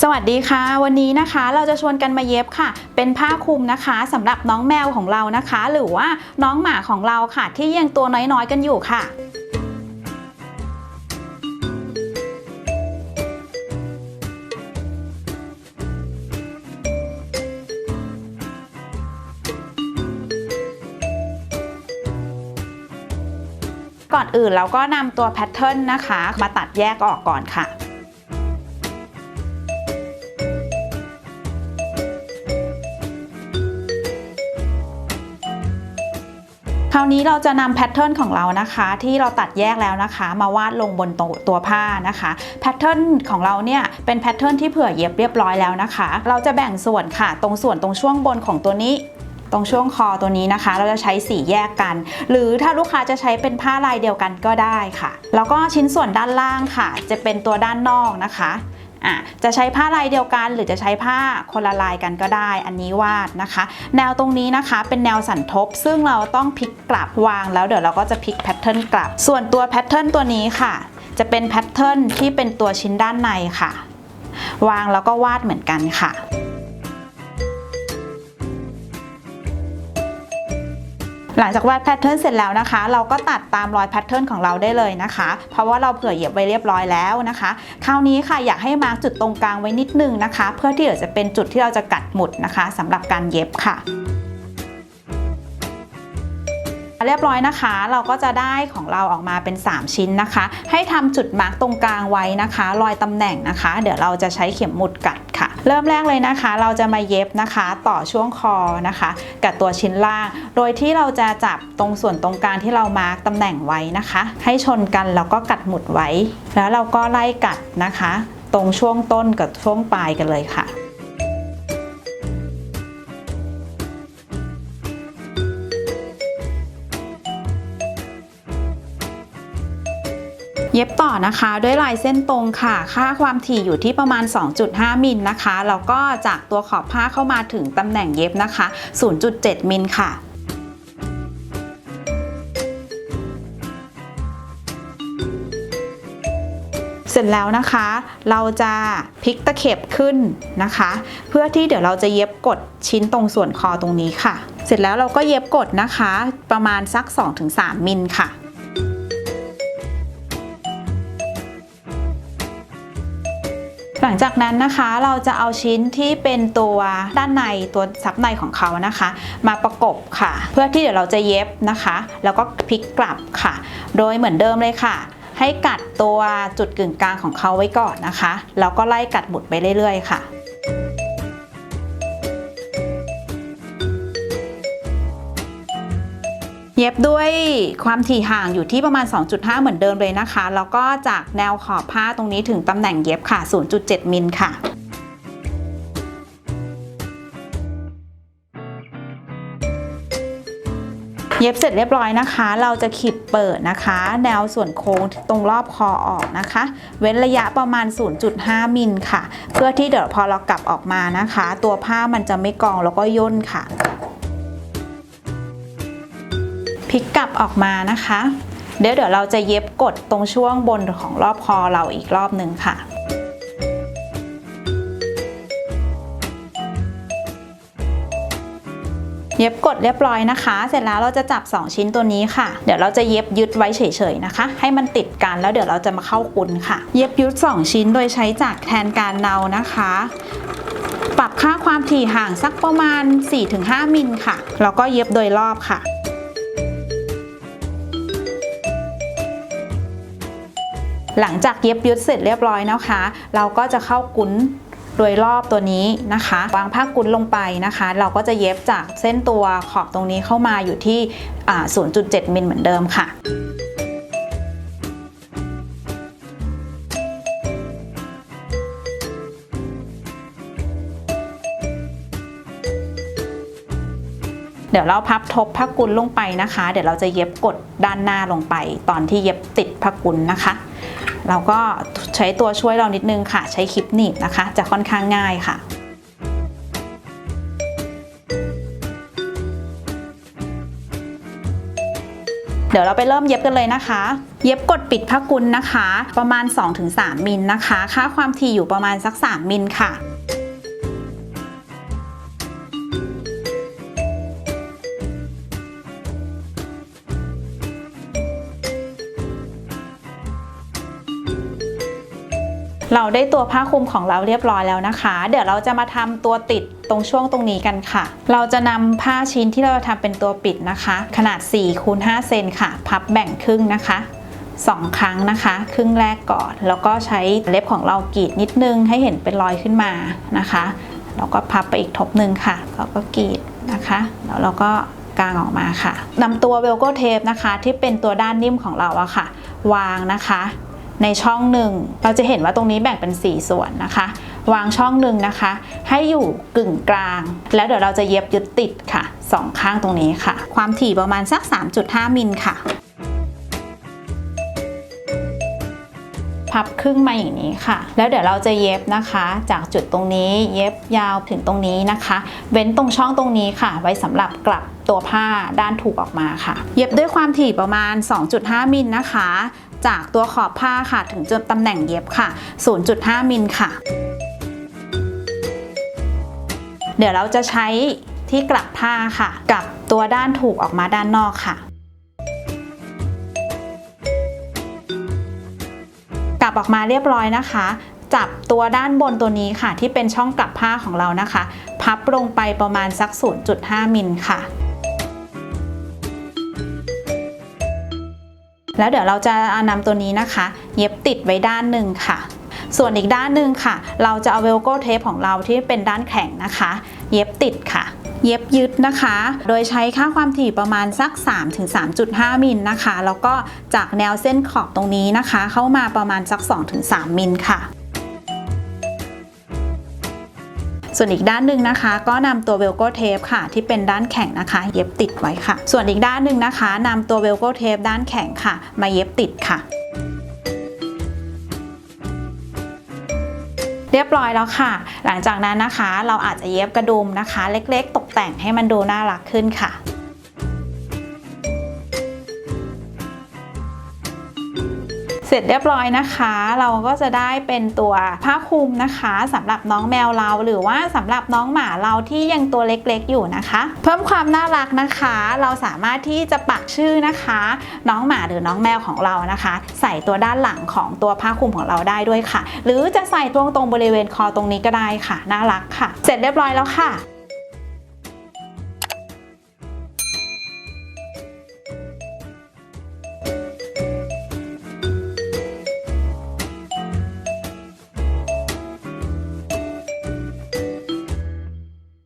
สวัสดีค่ะ วันนี้นะคะเราจะชวนกันมาเย็บค่ะ เป็นผ้าคลุมนะคะสำหรับน้องแมวของเรานะคะ หรือว่าน้องหมาของเราค่ะ ที่ยังตัวน้อยๆกันอยู่ค่ะก่อนอื่นเราก็นำตัวแพทเทิร์นนะคะ มาตัดแยกออกก่อนค่ะ คราวนี้เราจะนำแพทเทิร์นของเรานะคะ ที่เราตัดแยกแล้วนะคะ มาวาดลงบนตัวตัวผ้านะคะแพทเทิร์นของเราเนี่ยเป็นแพทเทิร์นที่เผื่อเย็บเรียบร้อยแล้วนะคะ เราจะแบ่งส่วนค่ะ ตรงส่วนตรงช่วงบนของตัวนี้ตรงช่วงคอตัวนี้นะคะ เราจะใช้สีแยกกัน หรือถ้าลูกค้าจะใช้เป็นผ้าลายเดียวกันก็ได้ค่ะ แล้วก็ชิ้นส่วนด้านล่างค่ะ จะเป็นตัวด้านนอกนะคะ อะจะใช้ผ้าลายเดียวกัน หรือจะใช้ผ้าคนละลายกันก็ได้ อันนี้วาดนะคะ แนวตรงนี้นะคะเป็นแนวสันทบ ซึ่งเราต้องพลิกกลับวางแล้วเดี๋ยวเราก็จะพลิกแพทเทิร์นกลับ ส่วนตัวแพทเทิร์นตัวนี้ค่ะ จะเป็นแพทเทิร์นที่เป็นตัวชิ้นด้านในค่ะ วางแล้วก็วาดเหมือนกันค่ะ หลังจากวาดแพทเทิร์นเสร็จแล้วนะคะ เราก็ตัดตามรอยแพทเทิร์นของเราได้เลยนะคะ เพราะว่าเราเผื่อเย็บไว้เรียบร้อยแล้วนะคะ คราวนี้ค่ะอยากให้มาร์กจุดตรงกลางไว้นิดนึงนะคะ เพื่อที่เดี๋ยวจะเป็นจุดที่เราจะกัดหมุดนะคะสำหรับการเย็บค่ะเรียบร้อยนะคะ เราก็จะได้ของเราออกมาเป็น 3 ชิ้นนะคะ ให้ทำจุดมาร์กตรงกลางไว้นะคะ รอยตำแหน่งนะคะ เดี๋ยวเราจะใช้เข็มหมุดกัดค่ะ เริ่มแรกเลยนะคะ เราจะมาเย็บนะคะต่อช่วงคอนะคะ กับตัวชิ้นล่าง โดยที่เราจะจับตรงส่วนตรงกลางที่เรามาร์กตำแหน่งไว้นะคะ ให้ชนกันแล้วก็กัดหมุดไว้ แล้วเราก็ไล่กัดนะคะ ตรงช่วงต้นกับช่วงปลายกันเลยค่ะ เย็บต่อนะคะด้วยลายเส้นตรงค่ะ ค่าความถี่อยู่ที่ประมาณ 2.5 มิลนะคะแล้วก็จากตัวขอบผ้าเข้ามาถึงตำแหน่งเย็บนะคะ 0.7 มิลค่ะเสร็จแล้วนะคะ เราจะพลิกตะเข็บขึ้นนะคะ เพื่อที่เดี๋ยวเราจะเย็บกดชิ้นตรงส่วนคอตรงนี้ค่ะ เสร็จแล้วเราก็เย็บกดนะคะ ประมาณสัก 2-3 มิลค่ะ หลังจากนั้นนะคะเราจะเอาชิ้นที่เป็นตัวด้านในตัวซับในของเขานะคะ มาประกบค่ะ เพื่อที่เดี๋ยวเราจะเย็บนะคะ แล้วก็พลิกกลับค่ะ โดยเหมือนเดิมเลยค่ะ ให้กัดตัวจุดกึ่งกลางของเขาไว้ก่อนนะคะแล้วก็ไล่กัดบุดไปเรื่อยๆ ค่ะ เย็บด้วยความถี่ห่างอยู่ที่ประมาณ 2.5 เหมือนเดิมเลยนะคะ แล้วก็จากแนวขอบผ้าตรงนี้ถึงตำแหน่งเย็บค่ะ 0.7 มิลค่ะเย็บเสร็จเรียบร้อยนะคะ เราจะขีดเปิดนะคะ แนวส่วนโค้งตรงรอบคอออกนะคะ เว้นระยะประมาณ 0.5 มิลค่ะ เพื่อที่เดี๋ยวพอเรากลับออกมานะคะ ตัวผ้ามันจะไม่กองแล้วก็ย่นค่ะ พลิกกลับออกมานะคะ เดี๋ยวเดี๋ยวเราจะเย็บกดตรงช่วงบนของรอบคอเราอีกรอบหนึ่งค่ะเย็บกดเรียบร้อยนะคะ เสร็จแล้วเราจะจับ 2 ชิ้นตัวนี้ค่ะ เดี๋ยวเราจะเย็บยึดไว้เฉยๆนะคะ ให้มันติดกันแล้วเดี๋ยวเราจะมาเข้ากุนค่ะ เย็บยึด 2 ชิ้นโดยใช้จักแทนการเนานะคะ ปรับค่าความถี่ห่างสักประมาณ 4-5 มิลค่ะ แล้วก็เย็บโดยรอบค่ะ หลังจากเย็บยึดเสร็จเรียบร้อยนะคะ เราก็จะเข้ากุ้นโดยรอบตัวนี้นะคะ วางผ้ากุ้นลงไปนะคะ เราก็จะเย็บจากเส้นตัวขอบตรงนี้เข้ามาอยู่ที่ 0.7 มิลเหมือนเดิมค่ะเดี๋ยวเราพับทบผ้ากุนลงไปนะคะ เดี๋ยวเราจะเย็บกดด้านหน้าลงไป ตอนที่เย็บติดผ้ากุนนะคะ เราก็ใช้ตัวช่วยเรานิดนึงค่ะ ใช้คลิปหนีบนะคะ จะค่อนข้างง่ายค่ะเดี๋ยวเราไปเริ่มเย็บกันเลยนะคะ เย็บกดปิดผ้ากุนนะคะ ประมาณ 2-3มิลนะคะ ค่าความถี่อยู่ประมาณสัก 3มิลค่ะ เราได้ตัวผ้าคลุมของเราเรียบร้อยแล้วนะคะ เดี๋ยวเราจะมาทำตัวติดตรงช่วงตรงนี้กันค่ะ เราจะนำผ้าชิ้นที่เราทำเป็นตัวปิดนะคะ ขนาด4คูณ5เซนค่ะ พับแบ่งครึ่งนะคะ2ครั้งนะคะ ครึ่งแรกก่อน แล้วก็ใช้เล็บของเรากรีดนิดนึงให้เห็นเป็นรอยขึ้นมานะคะแล้วก็พับไปอีกทบหนึ่งค่ะแล้วก็กรีดนะคะแล้วเราก็กางออกมาค่ะนำตัวเวลโกเทปนะคะ ที่เป็นตัวด้านนิ่มของเราอะค่ะ วางนะคะ ในช่องหนึ่ง เราจะเห็นว่าตรงนี้แบ่งเป็น 4 ส่วนนะคะ วางช่องหนึ่งนะคะ ให้อยู่กึ่งกลาง แล้วเดี๋ยวเราจะเย็บยึดติดค่ะสองข้างตรงนี้ค่ะ ความถี่ประมาณสัก 3.5 มิลค่ะ พับครึ่งมาอย่างนี้ค่ะ แล้วเดี๋ยวเราจะเย็บนะคะ จากจุดตรงนี้เย็บยาวถึงตรงนี้นะคะ เว้นตรงช่องตรงนี้ค่ะ ไว้สำหรับกลับตัวผ้าด้านถูกออกมาค่ะ เย็บด้วยความถี่ประมาณ 2.5 มิลนะคะ จากตัวขอบผ้าค่ะ ถึงจุดตำแหน่งเย็บค่ะ 0.5 มิลค่ะ เดี๋ยวเราจะใช้ที่กลับผ้าค่ะกับตัวด้านถูกออกมาด้านนอกค่ะกลับออกมาเรียบร้อยนะคะ จับตัวด้านบนตัวนี้ค่ะ ที่เป็นช่องกลับผ้าของเรานะคะ พับลงไปประมาณสัก 0.5 มิลค่ะ แล้วเดี๋ยวเราจะานำตัวนี้นะคะ เย็บติดไว้ด้านหนึ่งค่ะ ส่วนอีกด้านหนึ่งค่ะ เราจะเอาเวลโก้เทปของเราที่เป็นด้านแข็งนะคะ เย็บติดค่ะเย็บยึดนะคะ โดยใช้ค่าความถี่ประมาณสัก 3-3.5 มิลนะคะ แล้วก็จากแนวเส้นขอบตรงนี้นะคะ เข้ามาประมาณสัก 2-3 มิลค่ะ ส่วนอีกด้านหนึ่งนะคะ ก็นำตัวเวลโก้เทปค่ะ ที่เป็นด้านแข็งนะคะ เย็บติดไว้ค่ะ ส่วนอีกด้านหนึ่งนะคะนำตัวเวลโก้เทปด้านแข็งค่ะ มาเย็บติดค่ะเรียบร้อยแล้วค่ะ หลังจากนั้นนะคะ เราอาจจะเย็บกระดุมนะคะ เล็กๆ ตกแต่งให้มันดูน่ารักขึ้นค่ะ สร็จเรียบร้อยนะคะ เราก็จะได้เป็นตัวผ้าคลุมนะคะสำหรับน้องแมวเราหรือว่าสำหรับน้องหมาเราที่ยังตัวเล็กๆอยู่นะคะ เพิ่มความน่ารักนะคะ เราสามารถที่จะปักชื่อนะคะ น้องหมาหรือน้องแมวของเรานะคะ ใส่ตัวด้านหลังของตัวผ้าคลุมของเราได้ด้วยค่ะ หรือจะใส่ตรงตรงบริเวณคอตรงนี้ก็ได้ค่ะ น่ารักค่ะ เสร็จเรียบร้อยแล้วค่ะ